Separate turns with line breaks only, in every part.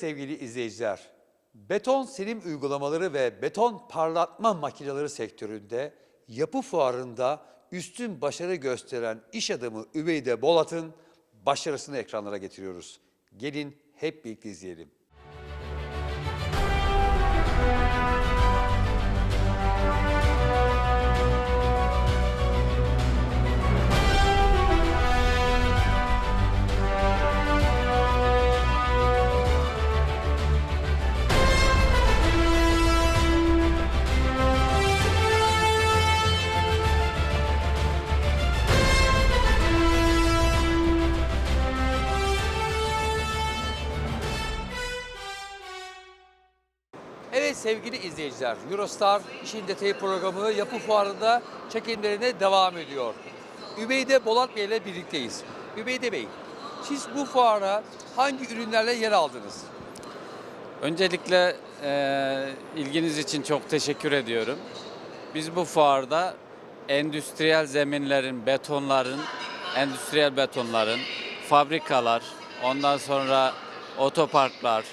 sevgili izleyiciler, beton selim uygulamaları ve beton parlatma makineleri sektöründe yapı fuarında üstün başarı gösteren iş adamı Übeyde Bolat'ın başarısını ekranlara getiriyoruz. Gelin hep birlikte izleyelim. Sevgili izleyiciler, Eurostar İşin Detayı programı Yapı Fuarı'nda çekimlerine devam ediyor. Übeyde Bolat Bey ile birlikteyiz. Übeyde Bey, siz bu fuara hangi ürünlerle yer aldınız?
Öncelikle e, ilginiz için çok teşekkür ediyorum. Biz bu fuarda endüstriyel zeminlerin, betonların, endüstriyel betonların, fabrikalar, ondan sonra otoparklar,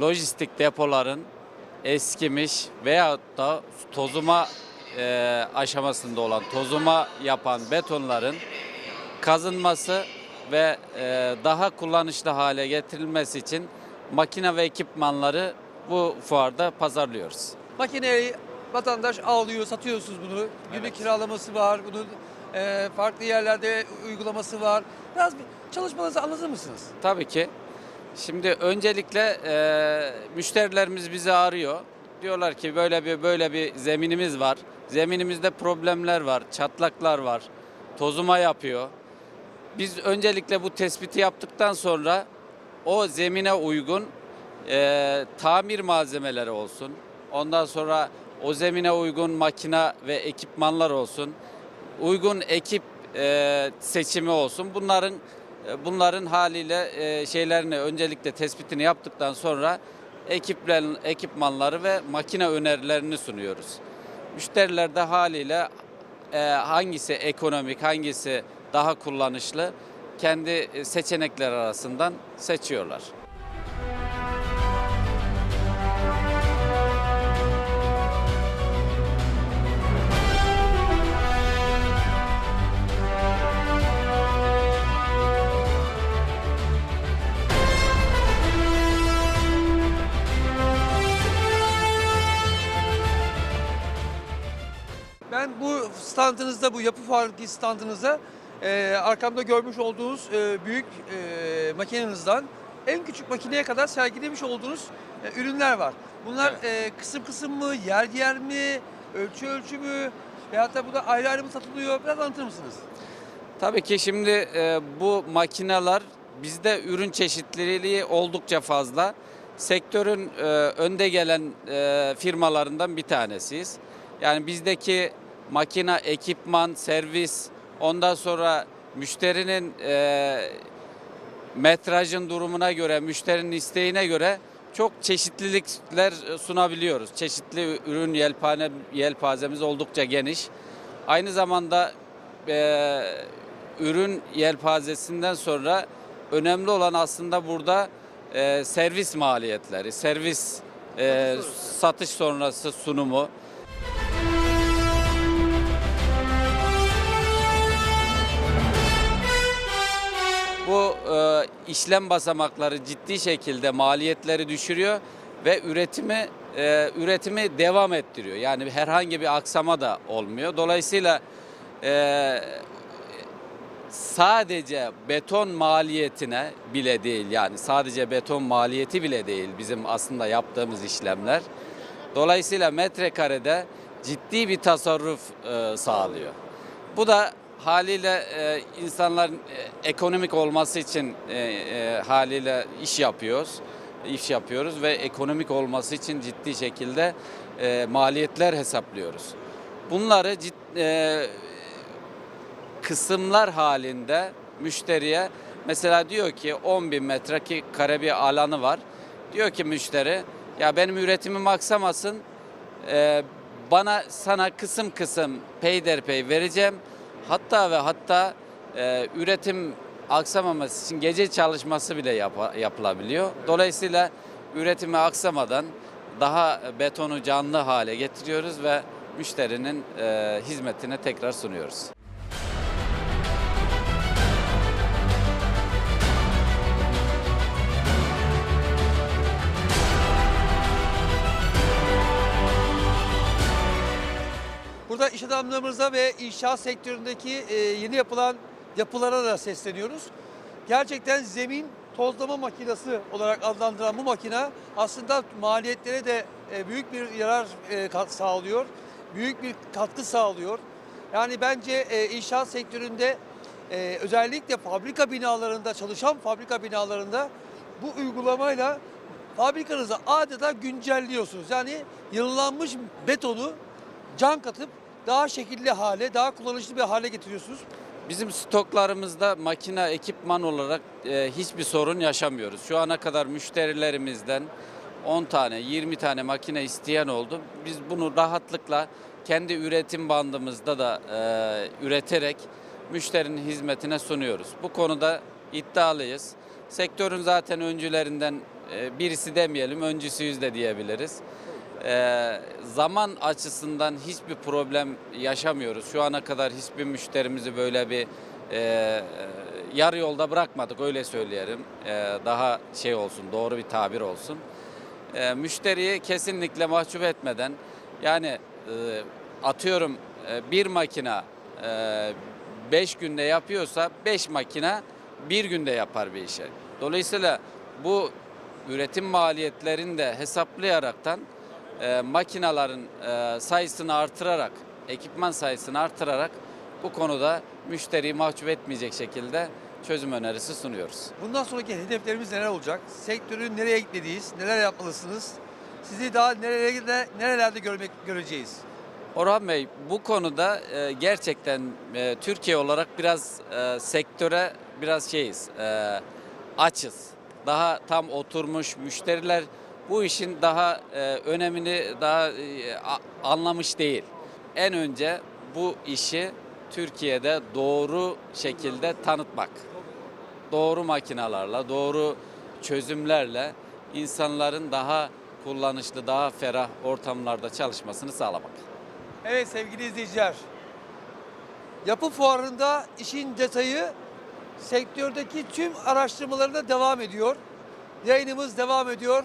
lojistik depoların eskimiş veyahut da tozuma e, aşamasında olan, tozuma yapan betonların kazınması ve e, daha kullanışlı hale getirilmesi için makine ve ekipmanları bu fuarda pazarlıyoruz.
Makineyi vatandaş alıyor, satıyorsunuz bunu. Günlük
Evet.
kiralaması var, bunun e, farklı yerlerde uygulaması var. Biraz bir çalışmanızı anlatır mısınız?
Tabii ki. Şimdi öncelikle e, müşterilerimiz bizi arıyor. Diyorlar ki böyle bir böyle bir zeminimiz var. Zeminimizde problemler var, çatlaklar var. Tozuma yapıyor. Biz öncelikle bu tespiti yaptıktan sonra o zemine uygun e, tamir malzemeleri olsun. Ondan sonra o zemine uygun makine ve ekipmanlar olsun. Uygun ekip e, seçimi olsun. Bunların bunların haliyle e, şeylerini öncelikle tespitini yaptıktan sonra ekiplerin ekipmanları ve makine önerilerini sunuyoruz. Müşteriler de haliyle e, hangisi ekonomik, hangisi daha kullanışlı kendi e, seçenekler arasından seçiyorlar.
Standınızda, bu yapı fuarındaki standınızda e, arkamda görmüş olduğunuz e, büyük e, makinenizden en küçük makineye kadar sergilemiş olduğunuz e, ürünler var. Bunlar e, kısım kısım mı, yer yer mi, ölçü ölçü mü veyahut da bu da ayrı ayrı mı satılıyor? Biraz anlatır mısınız?
Tabii ki şimdi e, bu makineler bizde ürün çeşitliliği oldukça fazla. Sektörün e, önde gelen e, firmalarından bir tanesiyiz. Yani bizdeki makine, ekipman, servis, ondan sonra müşterinin e, metrajın durumuna göre, müşterinin isteğine göre çok çeşitlilikler sunabiliyoruz. Çeşitli ürün yelpane, yelpazemiz oldukça geniş. Aynı zamanda e, ürün yelpazesinden sonra önemli olan aslında burada e, servis maliyetleri, servis e,
satış sonrası
sunumu. Bu e, işlem basamakları ciddi şekilde maliyetleri düşürüyor ve üretimi e, üretimi devam ettiriyor. Yani herhangi bir aksama da olmuyor. Dolayısıyla e, sadece beton maliyetine bile değil yani sadece beton maliyeti bile değil bizim aslında yaptığımız işlemler. Dolayısıyla metrekarede ciddi bir tasarruf e, sağlıyor. Bu da haliyle e, insanların e, ekonomik olması için e, e, haliyle iş yapıyoruz. iş yapıyoruz ve ekonomik olması için ciddi şekilde e, maliyetler hesaplıyoruz. Bunları cid- e, kısımlar halinde müşteriye mesela diyor ki 10 bin metrekare bir alanı var. Diyor ki müşteri ya benim üretimim aksamasın e, bana sana kısım kısım peyderpey vereceğim. Hatta ve hatta e, üretim aksamaması için gece çalışması bile yapa- yapılabiliyor. Dolayısıyla üretimi aksamadan daha betonu canlı hale getiriyoruz ve müşterinin e, hizmetine tekrar sunuyoruz.
Burada iş adamlarımıza ve inşaat sektöründeki e, yeni yapılan yapılara da sesleniyoruz. Gerçekten zemin tozlama makinesi olarak adlandıran bu makine aslında maliyetlere de e, büyük bir yarar e, sağlıyor. Büyük bir katkı sağlıyor. Yani bence inşaat sektöründe özellikle fabrika binalarında çalışan fabrika binalarında bu uygulamayla fabrikanızı adeta güncelliyorsunuz. Yani yıllanmış betonu can katıp daha şekilli hale, daha kullanışlı bir hale getiriyorsunuz.
Bizim stoklarımızda makine ekipman olarak e, hiçbir sorun yaşamıyoruz. Şu ana kadar müşterilerimizden 10 tane, 20 tane makine isteyen oldu. Biz bunu rahatlıkla kendi üretim bandımızda da e, üreterek müşterinin hizmetine sunuyoruz. Bu konuda iddialıyız. Sektörün zaten öncülerinden e, birisi demeyelim, öncüsüyüz de diyebiliriz. Ee, zaman açısından hiçbir problem yaşamıyoruz. Şu ana kadar hiçbir müşterimizi böyle bir e, yarı yolda bırakmadık öyle söyleyelim. Ee, daha şey olsun, doğru bir tabir olsun. Ee, müşteriyi kesinlikle mahcup etmeden yani e, atıyorum e, bir makina 5 günde yapıyorsa 5 makine bir günde yapar bir işi. Dolayısıyla bu üretim maliyetlerini de hesaplayaraktan e, makinaların e, sayısını artırarak, ekipman sayısını artırarak bu konuda müşteriyi mahcup etmeyecek şekilde çözüm önerisi sunuyoruz.
Bundan sonraki hedeflerimiz neler olacak? Sektörü nereye gitmeliyiz? Neler yapmalısınız? Sizi daha nerelerde, nerelerde görmek göreceğiz?
Orhan Bey bu konuda e, gerçekten e, Türkiye olarak biraz e, sektöre biraz şeyiz, e, açız. Daha tam oturmuş müşteriler bu işin daha e, önemini daha e, anlamış değil. En önce bu işi Türkiye'de doğru şekilde tanıtmak. Doğru makinalarla, doğru çözümlerle insanların daha kullanışlı, daha ferah ortamlarda çalışmasını sağlamak.
Evet sevgili izleyiciler. Yapı fuarında işin detayı sektördeki tüm araştırmalarına devam ediyor. Yayınımız devam ediyor.